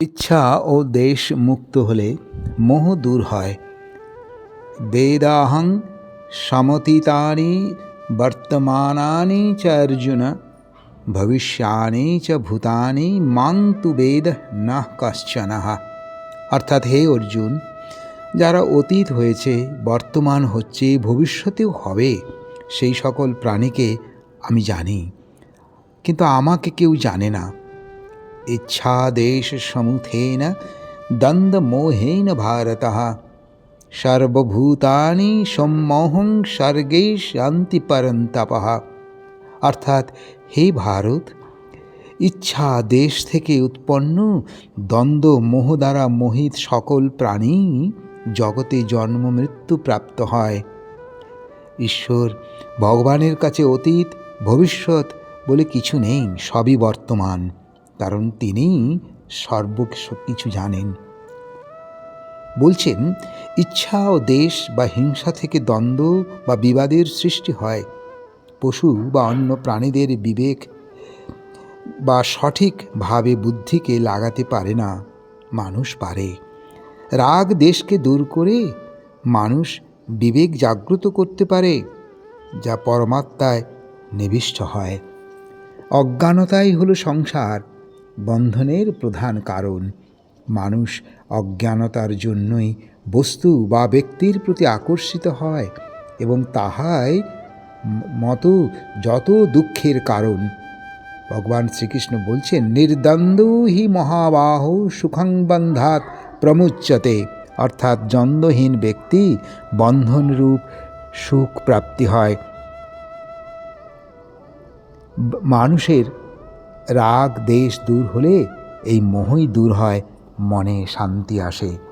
ইচ্ছা ও দেশ মুক্ত হলে মোহ দূর হয়। বেদাহং সমতীতানি বর্তমানানি চ অর্জুন ভবিষ্যানি চ ভূতানি, মাং তু বেদ না কশ্চন। অর্থাৎ হে অর্জুন, যারা অতীত হয়েছে, বর্তমান হচ্ছে, ভবিষ্যতেও হবে, সেই সকল প্রাণীকে আমি জানি। কিন্তু আমাকে কেউ জানে না। ইচ্ছাদেশসমুথেন দ্বন্দ্বমোহেন ভারত সর্বভূতানি সম্মোহং স্বর্গে শান্তি পরন্তপ অর্থাৎ হে ভারত ইচ্ছা দেশ থেকে উৎপন্ন দ্বন্দ্ব মোহ দ্বারা মোহিত সকল প্রাণী জগতে জন্ম মৃত্যু প্রাপ্ত হয়। ঈশ্বর ভগবানের কাছে অতীত, ভবিষ্যৎ বলে কিছু নেই, সবই বর্তমান। কারণ তিনি সর্ব কিছু জানেন। বলছেন, ইচ্ছা ও দেশ বা হিংসা থেকে দ্বন্দ্ব বা বিবাদের সৃষ্টি হয়। পশু বা অন্য প্রাণীদের বিবেক বা সঠিকভাবে বুদ্ধিকে লাগাতে পারে না। মানুষ পারে। রাগ দেশকে দূর করে মানুষ বিবেক জাগ্রত করতে পারে, যা পরমাত্মায় নিবিষ্ট হয়। অজ্ঞানতাই হলো সংসার। বন্ধনের প্রধান কারণ। মানুষ অজ্ঞানতার জন্যই বস্তু বা ব্যক্তির প্রতি আকর্ষিত হয় এবং তাহাই মতো যত দুঃখের কারণ। ভগবান শ্রীকৃষ্ণ বলছেন, নির্দ্বন্দ্ব হি মহাবাহ সুখং বন্ধাত প্রমুচ্যতে। অর্থাৎ দ্বন্দ্বহীন ব্যক্তি বন্ধনরূপ সুখ প্রাপ্তি হয়। মানুষের রাগ দেশ দূর হলে এই মোহই দূর হয় মনে শান্তি আসে।